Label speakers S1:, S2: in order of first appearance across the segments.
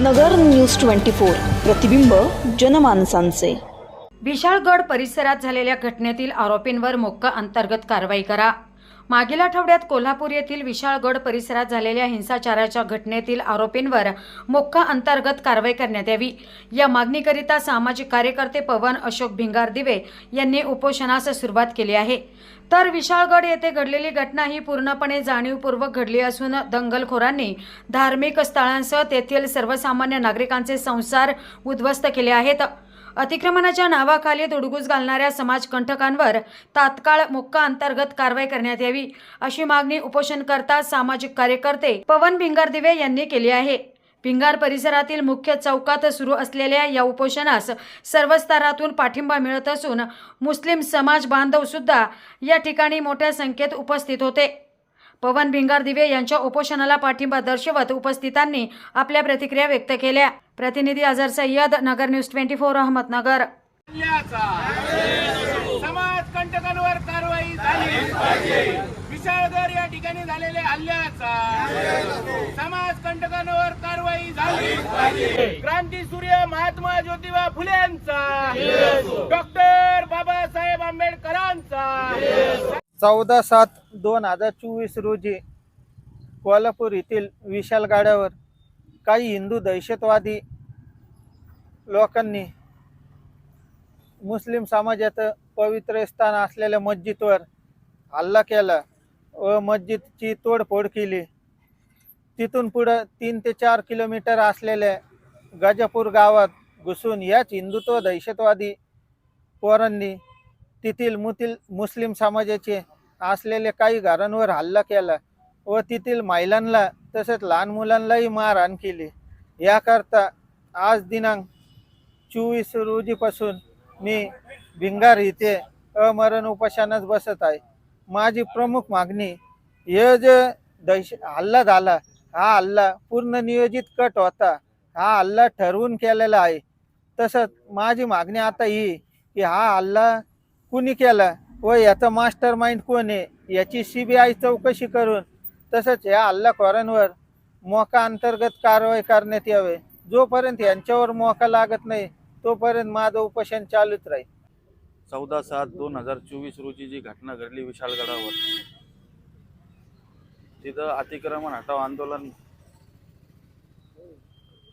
S1: नगर news twenty four प्रतिबिंब जनमानसांचे.
S2: विशाळगड परिसरात झालेल्या घटनेतील आरोपींवर मोक्का अंतर्गत कारवाई करा. मागील आठवड्यात कोल्हापूर येथील विशाळगड परिसरात झालेल्या हिंसाचाराच्या घटनेतील आरोपींवर मोक्का अंतर्गत कारवाई करण्यात यावी. या मागणीकरिता सामाजिक कार्यकर्ते पवन अशोक भिंगार दिवे यांनी उपोषणास सुरुवात केली आहे. तर विशाळगड येथे घडलेली घटना ही पूर्णपणे जाणीवपूर्वक घडली असून दंगलखोरांनी धार्मिक स्थळांसह तेथील सर्वसामान्य नागरिकांचे संसार उद्ध्वस्त केले आहेत. अतिक्रमणाच्या नावाखाली दुडगूस घालणाऱ्या समाजकंटकांवर तात्काळ मोक्का अंतर्गत कारवाई करण्यात यावी अशी मागणी उपोषणकर्ता सामाजिक कार्यकर्ते पवन भिंगार दिवे यांनी केली आहे. भिंगार परिसरातील मुख्य चौकात सुरू असलेल्या या उपोषणास सर्व स्तरातून पाठिंबा मिळत असून मुस्लिम समाज बांधव सुद्धा या ठिकाणी मोठ्या संख्येत उपस्थित होते. पवन भिंगार दिवे यांच्या उपोषणाला पाठिंबा दर्शवत उपस्थितांनी आपल्या प्रतिक्रिया व्यक्त केल्या. प्रतिनिधी Azhar Sayyad Nagar news twenty four Ahmednagar.
S3: हल्ल्याचा समाज कंटकांवर कारवाई झाली. विशाळगड या ठिकाणी झालेल्या हल्ल्याचा समाज कंटकांवर कारवाई झाली. क्रांती सूर्य महात्मा ज्योतिबा फुलेंचा डॉक्टर बाबासाहेब आंबेडकरांचा.
S4: चौदा सात दोन हजार चोवीस रोजी कोल्हापूर येथील विशाल गाड्यावर काही हिंदू दहशतवादी लोकांनी मुस्लिम समाजाचं पवित्र स्थान असलेल्या मस्जिदवर हल्ला केला व मस्जिदची तोडफोड केली. तिथून पुढं तीन ते चार किलोमीटर असलेल्या गजापूर गावात घुसून याच हिंदुत्व दहशतवादी पोरांनी तेथील मुतील मुस्लिम समाजाचे असलेल्या काही घरांवर हल्ला केला व तेथील महिलांना तसेच लहान मुलांनाही मारहाण केली याकरता आज दिनांक चोवीस रोजीपासून मी भिंगार इथे अमरण उपाशानच बसत आहे. माझी प्रमुख मागणी हे जे दहश हल्ला झाला हा हल्ला पूर्ण नियोजित कट होता हा हल्ला ठरवून केलेला आहे. तसंच माझी मागणी आता ही की हा हल्ला कुणी केला? व याचा मास्टर माइंड कोण आहे? याची सी बी आय चौकशी करून तसंच या हल्लाखोरांवर मोका अंतर्गत कारवाई करण्यात यावे. जोपर्यंत यांच्यावर मोका लागत नाही तोपर्यंत माझं उपोषण चालूच राहील.
S5: चौदा सात दोन हजार चोवीस रोजी जी घटना घडली विशालगडावर तिथं अतिक्रमण हटाव आंदोलन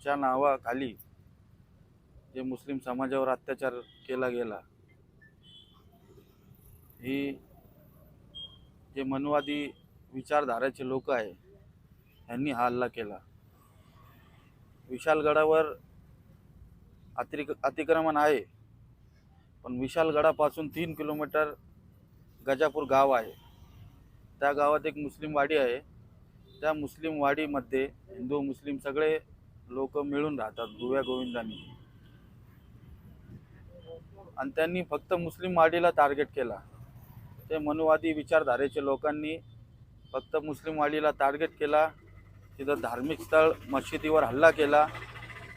S5: च्या नावाखाली जे मुस्लिम समाजावर अत्याचार केला गेला ही जे मनवादी विचारधाराचे लोक आहे यांनी हा हल्ला केला. विशालगडावर अतिरिक अतिक्रमण आहे पण विशालगडापासून तीन किलोमीटर गजापूर गाव आहे. त्या गावात एक मुस्लिम वाडी आहे. त्या मुस्लिम वाडीमध्ये हिंदू मुस्लिम सगळे लोक मिळून राहतात गुव्या गोविंदांनी. आणि त्यांनी फक्त मुस्लिम वाडीला टार्गेट केला. ते मनुवादी विचारधारेच्या लोकांनी फक्त मुस्लिम वाडीला टार्गेट केला तिथं धार्मिक स्थळ मशिदीवर हल्ला केला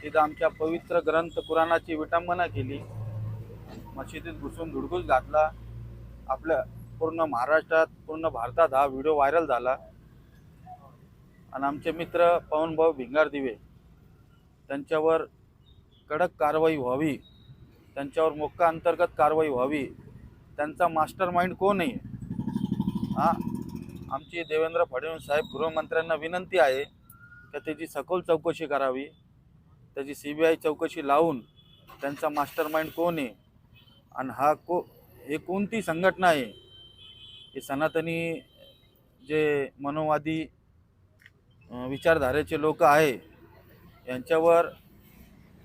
S5: तिथं आमच्या पवित्र ग्रंथ कुराणाची विटंबना केली मशिदीत घुसून धुडगूस घातला आपल्या पूर्ण महाराष्ट्रात पूर्ण भारतात हा व्हिडिओ व्हायरल झाला. आणि आमचे मित्र पवनभाऊ भिंगार दिवे त्यांच्यावर कडक कारवाई व्हावी त्यांच्यावर मोक्का अंतर्गत कारवाई व्हावी त्यांचा मास्टर माइंड कोण आहे हां? आमची देवेंद्र फडणवीस साहेब गृहमंत्र्यांना विनंती आहे की त्याची सखोल चौकशी करावी. त्याची सी बी आय चौकशी लावून त्यांचा मास्टर माइंड कोण आहे? आणि हा को हे कोणती संघटना आहे? हे सनातनी जे मनोवादी विचारधारेचे लोक आहे यांच्यावर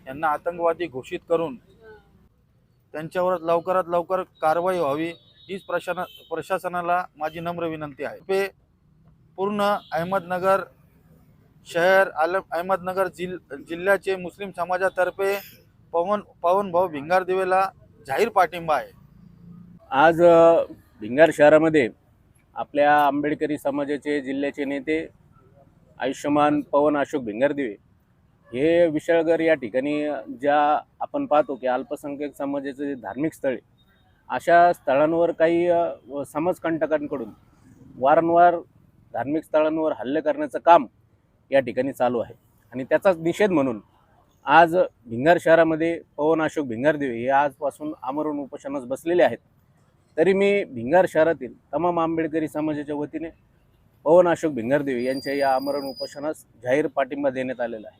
S5: यांना आतंकवादी घोषित करून त्यांच्यावर लवकरात लवकर कारवाई व्हावी हीच प्रशाना प्रशासनाला माझी नम्र विनंती आहे. पे पूर्ण अहमदनगर शहर आलम अहमदनगर जिल जिल्ह्याचे मुस्लिम समाजातर्फे पवन पवन भाऊ भिंगार दिवेला जाहीर पाठिंबा आहे.
S6: आज भिंगार शहरामध्ये आपल्या आंबेडकरी समाजाचे जिल्ह्याचे नेते आयुष्यमान पवन अशोक भिंगारदिवे हे विशाळगड या ठिकाणी ज्या आपण पाहतो की अल्पसंख्यक समाजाचे जे धार्मिक स्थळे अशा स्थळांवर काही समाजकंटकांकडून वारंवार धार्मिक स्थळांवर हल्ले करण्याचं काम या ठिकाणी चालू आहे. आणि त्याचाच निषेध म्हणून आज भिंगार शहरामध्ये पवन अशोक भिंगारदेवी हे आजपासून आमरण उपोषणास बसलेले आहेत. तरी मी भिंगार शहरातील तमाम आंबेडकरी समाजाच्या वतीने पवन अशोक भिंगारदेवी यांच्या या आमरण उपोषणास जाहीर पाठिंबा देण्यात आलेला आहे.